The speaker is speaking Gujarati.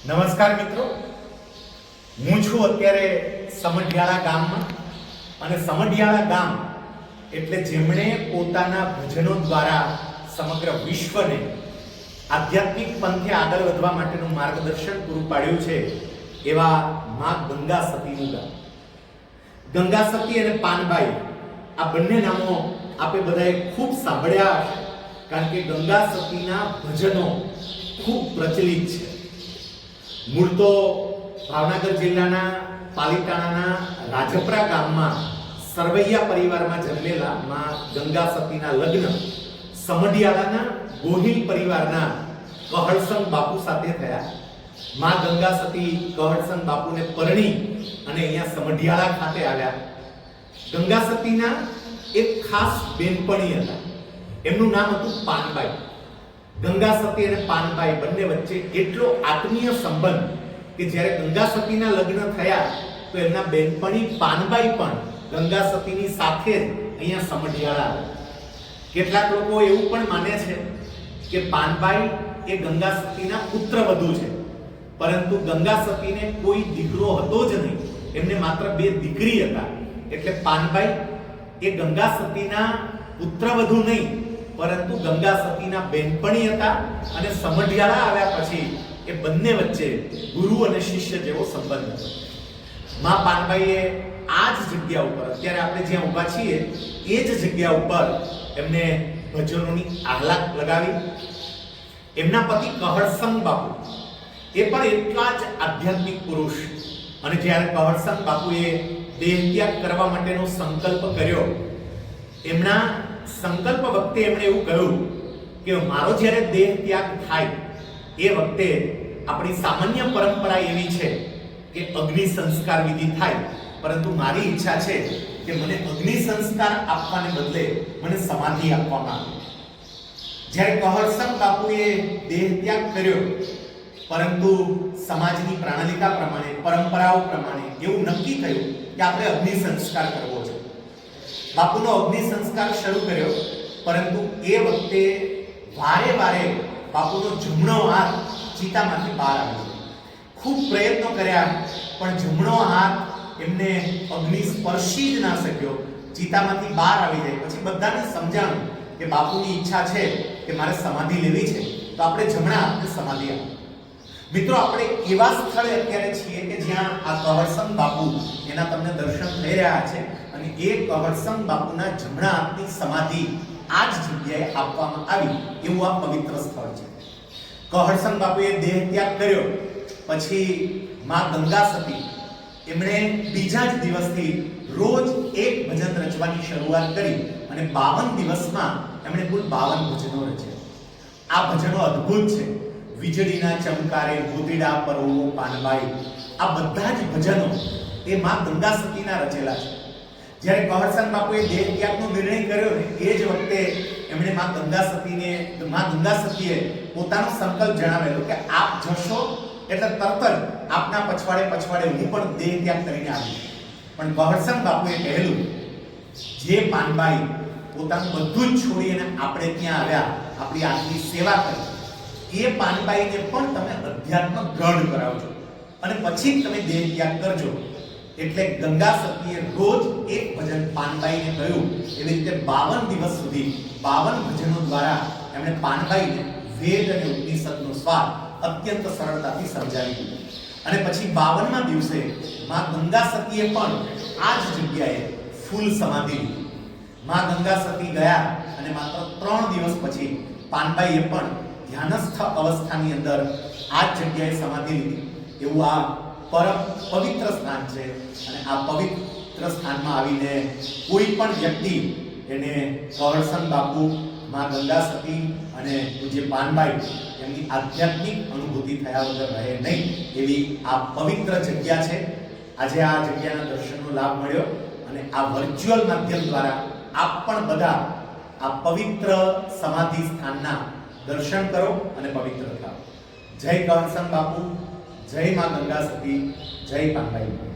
નમસ્કાર મિત્રો. હું છું અત્યારે સમઢિયાળા ગામમાં અને સમઢિયાળા ગામ એટલે જેમણે પોતાના ભજનો દ્વારા સમગ્ર વિશ્વને આધ્યાત્મિક પંથે આગળ વધવા માટેનું માર્ગદર્શન પૂરું પાડ્યું છે એવા મા ગંગા સતીનું ગામ. ગંગા સતી અને પાનબાઈ આ બંને નામો આપે બધાએ ખૂબ સાંભળ્યા હશે, કારણ કે ગંગા સતીના ભજનો ખૂબ પ્રચલિત છે. મૂળ તો ભાવનગર જિલ્લાના પાલિતાણાના રાજપરા ગામમાં સરવૈયા પરિવારમાં જન્મેલા માં ગંગા સતીના લગ્ન, સમઢિયાળાના ગોહિલ પરિવારના કહળસંગ બાપુ સાથે થયા. માં ગંગા સતી કહળસંગ બાપુને પરણી અને અહીંયા સમઢિયાળા ખાતે આવ્યા. ગંગા સતીના એક ખાસ બેનપણી હતા. એમનું નામ હતું પાનબાઈ. ગંગા સતી અને પાનબાઈ બંને વચ્ચે એટલો આત્મીય સંબંધ કે જ્યારે ગંગા લગ્ન થયા, તો એમના બેનપણી પાનબાઈ પણ ગંગા સતીની સાથે જ અહીંયા સમઢિયાળા કેટલાક લોકો એવું પણ માને છે કે પાનબાઈ એ ગંગા સતીના પુત્ર વધુ છે, પરંતુ ગંગા સતીને કોઈ દીકરો હતો જ નહીં. એમને માત્ર બે દીકરી હતા. એટલે પાનબાઈ એ ગંગા સતીના પુત્રવધુ નહીં પરંતુ ગંગા સતીના બેનપણી હતા અને સમઢિયાળા આવ્યા પછી એ બંને વચ્ચે ગુરુ અને શિષ્ય જેવો સંબંધ હતો. મા પાનભાઈએ આ જ જગ્યા ઉપર, અત્યારે આપણે જ્યાં ઊભા છીએ, એ જ જગ્યા ઉપર એમને ભજનોની આહલાદ લગાવી. એમના પતિ કહળસંગ બાપુ, એ પણ એટલા જ આધ્યાત્મિક પુરુષ. અને જ્યારે કહળસંગ બાપુએ દેહ ત્યાગ કરવા માટેનો સંકલ્પ કર્યો, એમના સંકલ્પ વખતે એમણે એવું કહ્યું કે મારો જ્યારે દેહ ત્યાગ થાય, એ વખતે આપણી સામાન્ય પરંપરા એવી છે કે અગ્નિ સંસ્કાર વિધિ થાય. પરંતુ મારી ઈચ્છા છે કે મને અગ્નિ સંસ્કાર આપવાને બદલે મને સમાધિ આપવામાં આવે. જ્યારે કહરસંગ બાપુએ દેહ ત્યાગ કર્યો, પરંતુ સમાજની પ્રણાલિકા પ્રમાણે, પરંપરાઓ પ્રમાણે એવું નક્કી થયું કે આપણે અગ્નિ સંસ્કાર કરવો છે બાપુનો અગ્નિ સંસ્કાર શરૂ કર્યો, પરંતુ એ વખતે વારે વારે બાપુનો જમણો હાથ ચિતામાંથી બહાર આવ્યો. ખૂબ પ્રયત્નો કર્યા, પણ જમણો હાથ એમને અગ્નિ સ્પર્શી જ ના શક્યો. ચિતામાંથી બહાર આવી જાય. પછી બધાને સમજાણું કે બાપુની ઈચ્છા છે કે મારે સમાધિ લેવી છે. તો આપણે જમણા હાથને સમાધિ આપો. મિત્રો, આપણે એવા સ્થળે અત્યારે છીએ કે જ્યાં આ કવરસંગ બાપુ એના તમને દર્શન થઈ રહ્યા છે. અને એ કહળસંગ બાપુના જમણા હાથની સમાધિ આ જ જગ્યાએ આપવામાં આવી એવું આ પવિત્ર સ્થળ છે. કહળસંગ બાપુએ દેહ ત્યાગ કર્યો, પછી માં ગંગા સતી એમણે બીજા જ દિવસથી રોજ એક ભજન રચવાની શરૂઆત કરી અને બાવન દિવસમાં એમણે કુલ બાવન ભજનો રચ્યા. આ ભજનો અદ્ભુત છે. વીજળીના ચમકારે ભૂતીડા પર્વો પાનબાઈ, આ બધા જ ભજનો એ માં ગંગા સતીના રચેલા છે. જ્યારે કહરસન બાપુએ દેહ ત્યાગનો નિર્ણય કર્યો ને, એ જ વખતે એમણે માં ગંગા સતીને માં ગંગા સતીએ પોતાનો સંકલ્પ જણાવેલો કે આપ જશો એટલે તરત જ આપના પછવાડે પછવાડે હું પણ દેહ ત્યાગ કરીને આવીશ પણ કહરસન બાપુએ કહેલું, જે પાનબાઈ પોતાનું બધું જ છોડીને આપણે ત્યાં આવ્યા, આપણી આજની સેવા કરી, એ પાનબાઈને પણ તમે અધ્યાત્મ ગ્રહણ કરાવજો. અને પછી તમે દેહ ત્યાગ કરજો. એટલે ગંગા સતીએ રોજ એક ભજન પાનબાઈને કહ્યું. એવી રીતે બાવન દિવસ સુધી બાવન ભજનો દ્વારા એમણે પાનબાઈને વેદ અને ઉપનિષદનો સ્વાદ અત્યંત સરળતાથી સમજાવી દીધો. અને પછી બાવનમાં દિવસે માં ગંગા સતીએ પણ આ જ જગ્યાએ ફૂલ સમાધિ લીધી. માં ગંગા સતી ગયા અને માત્ર ત્રણ દિવસ પછી પાનબાઈએ પણ ધ્યાનસ્થ અવસ્થાની અંદર આ જ જગ્યાએ સમાધિ લીધી. એવું આ પરમ પવિત્ર સ્થાન છે. અને આ પવિત્ર સ્થાનમાં આવીને કોઈ પણ વ્યક્તિ એને કહળસન બાપુ, માં ગંગા સતી અને પૂજ્ય પાનબાઈ એમની આધ્યાત્મિક અનુભૂતિ થયા વગર રહે નહીં એવી આ પવિત્ર જગ્યા છે. આજે આ જગ્યાના દર્શનનો લાભ મળ્યો અને આ વર્ચ્યુઅલ માધ્યમ દ્વારા આપ પણ બધા આ પવિત્ર સમાધિ સ્થાનના દર્શન કરો અને પવિત્ર થાઓ. જય કહરસન બાપુ. જય માં ગંગા સતી જય પાનબાઈ